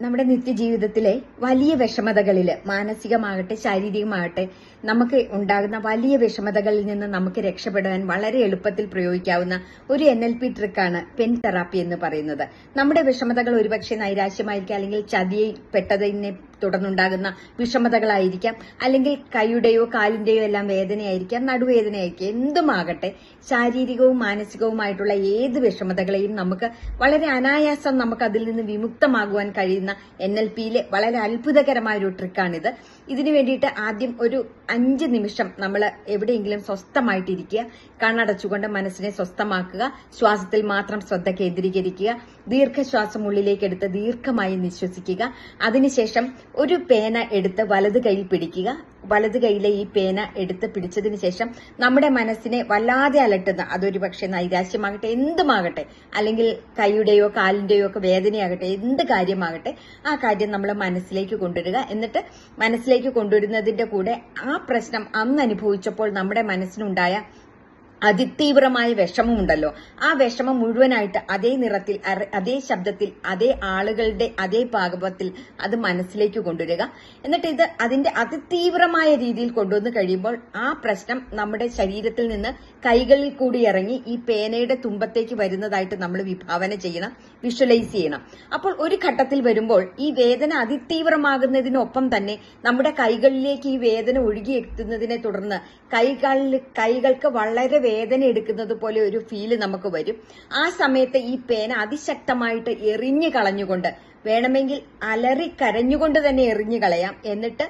നമ്മുടെ നിത്യജീവിതത്തിലെ വലിയ വിഷമതകളിൽ മാനസികമാകട്ടെ ശാരീരികമാകട്ടെ നമുക്ക് ഉണ്ടാകുന്ന വലിയ വിഷമതകളിൽ നിന്ന് നമുക്ക് രക്ഷപ്പെടാൻ വളരെ എളുപ്പത്തിൽ പ്രയോഗിക്കാവുന്ന ഒരു എൻ എൽ പി ട്രിക്കാണ് പെൻ തെറാപ്പി എന്ന് പറയുന്നത്. നമ്മുടെ വിഷമതകൾ ഒരുപക്ഷെ നൈരാശ്യമായിരിക്കാം അല്ലെങ്കിൽ ചതിയെ പെട്ടതിനെ തുടർന്നുണ്ടാകുന്ന വിഷമതകളായിരിക്കാം. അല്ലെങ്കിൽ കൈയുടെയോ കാലിന്റെയോ എല്ലാം വേദനയായിരിക്കാം നടുവേദനയായിരിക്കാം എന്തുമാകട്ടെ ശാരീരികവും മാനസികവുമായിട്ടുള്ള ഏത് വിഷമതകളെയും നമുക്ക് വളരെ അനായാസം നമുക്ക് അതിൽ നിന്ന് വിമുക്തമാകുവാൻ കഴിയുന്ന എൻ എൽ പിയിലെ വളരെ അത്ഭുതകരമായ ഒരു ട്രിക്കാണിത്. ഇതിനു വേണ്ടിയിട്ട് ആദ്യം ഒരു അഞ്ച് നിമിഷം നമ്മൾ എവിടെയെങ്കിലും സ്വസ്ഥമായിട്ടിരിക്കുക കണ്ണടച്ചുകൊണ്ട് മനസ്സിനെ സ്വസ്ഥമാക്കുക ശ്വാസത്തിൽ മാത്രം ശ്രദ്ധ കേന്ദ്രീകരിക്കുക ദീർഘശ്വാസം ഉള്ളിലേക്ക് എടുത്ത് ദീർഘമായി നിശ്വസിക്കുക. അതിനുശേഷം ഒരു പേന എടുത്ത് വലത് കൈയിൽ പിടിക്കുക. വലത് കൈയിലെ ഈ പേന എടുത്ത് പിടിച്ചതിന് ശേഷം നമ്മുടെ മനസ്സിനെ വല്ലാതെ അലട്ടുന്ന അതൊരു പക്ഷേ നൈരാശ്യമാകട്ടെ എന്തുമാകട്ടെ അല്ലെങ്കിൽ കൈയുടെയോ കാലിന്റെയോ ഒക്കെ വേദനയാകട്ടെ എന്ത് കാര്യമാകട്ടെ ആ കാര്യം നമ്മൾ മനസ്സിലേക്ക് കൊണ്ടുവരിക. എന്നിട്ട് മനസ്സിലേക്ക് കൊണ്ടുവരുന്നതിന്റെ കൂടെ ആ പ്രശ്നം അന്ന് അനുഭവിച്ചപ്പോൾ നമ്മുടെ മനസ്സിനുണ്ടായ അതിതീവ്രമായ വിഷമമുണ്ടല്ലോ. ആ വിഷമം മുഴുവനായിട്ട് അതേ നിറത്തിൽ അതേ ശബ്ദത്തിൽ അതേ ആളുകളുടെ അതേ പാകപത്തിൽ അത് മനസ്സിലേക്ക് കൊണ്ടുവരിക. എന്നിട്ട് ഇത് അതിന്റെ അതിതീവ്രമായ രീതിയിൽ കൊണ്ടുവന്ന് കഴിയുമ്പോൾ ആ പ്രശ്നം നമ്മുടെ ശരീരത്തിൽ നിന്ന് കൈകളിൽ കൂടി ഇറങ്ങി ഈ പേനയുടെ തുമ്പത്തേക്ക് വരുന്നതായിട്ട് നമ്മൾ വിഭാവന ചെയ്യണം വിഷ്വലൈസ് ചെയ്യണം. അപ്പോൾ ഒരു ഘട്ടത്തിൽ വരുമ്പോൾ ഈ വേദന അതിതീവ്രമാകുന്നതിനൊപ്പം തന്നെ നമ്മുടെ കൈകളിലേക്ക് ഈ വേദന ഒഴുകിയെത്തുന്നതിനെ തുടർന്ന് കൈകളിൽ കൈകൾക്ക് വളരെ വേദന എടുക്കുന്നത് പോലെ ഒരു ഫീൽ നമുക്ക് വരും. ആ സമയത്ത് ഈ പേന അതിശക്തമായിട്ട് എറിഞ്ഞു കളഞ്ഞുകൊണ്ട് വേണമെങ്കിൽ അലറി കരഞ്ഞുകൊണ്ട് തന്നെ എറിഞ്ഞു കളയാം. എന്നിട്ട്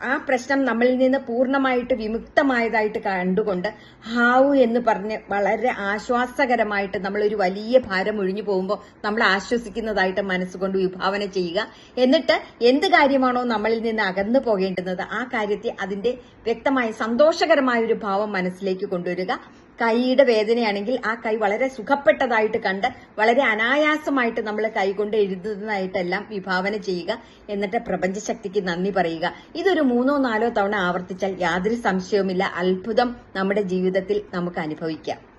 ആ പ്രശ്നം നമ്മളിൽ നിന്ന് പൂർണമായിട്ട് വിമുക്തമായതായിട്ട് കണ്ടുകൊണ്ട് ഹാവു എന്ന് പറഞ്ഞ് വളരെ ആശ്വാസകരമായിട്ട് നമ്മളൊരു വലിയ ഭാരം ഒഴിഞ്ഞു പോകുമ്പോൾ നമ്മൾ ആശ്വസിക്കുന്നതായിട്ട് മനസ്സുകൊണ്ട് വിഭാവന ചെയ്യുക. എന്നിട്ട് എന്ത് കാര്യമാണോ നമ്മളിൽ നിന്ന് അകന്നു പോകേണ്ടുന്നത് ആ കാര്യത്തെ അതിന്റെ വ്യക്തമായ സന്തോഷകരമായ ഒരു ഭാവം മനസ്സിലേക്ക് കൊണ്ടുവരിക. കൈയുടെ വേദനയാണെങ്കിൽ ആ കൈ വളരെ സുഖപ്പെട്ടതായിട്ട് കണ്ട് വളരെ അനായാസമായിട്ട് നമ്മൾ കൈകൊണ്ട് എഴുതുന്നതായിട്ടെല്ലാം വിഭാവന ചെയ്യുക. എന്നിട്ട് പ്രപഞ്ചശക്തിക്ക് നന്ദി പറയുക. ഇതൊരു മൂന്നോ നാലോ തവണ ആവർത്തിച്ചാൽ യാതൊരു സംശയവുമില്ല. അത്ഭുതം നമ്മുടെ ജീവിതത്തിൽ നമുക്ക് അനുഭവിക്കാം.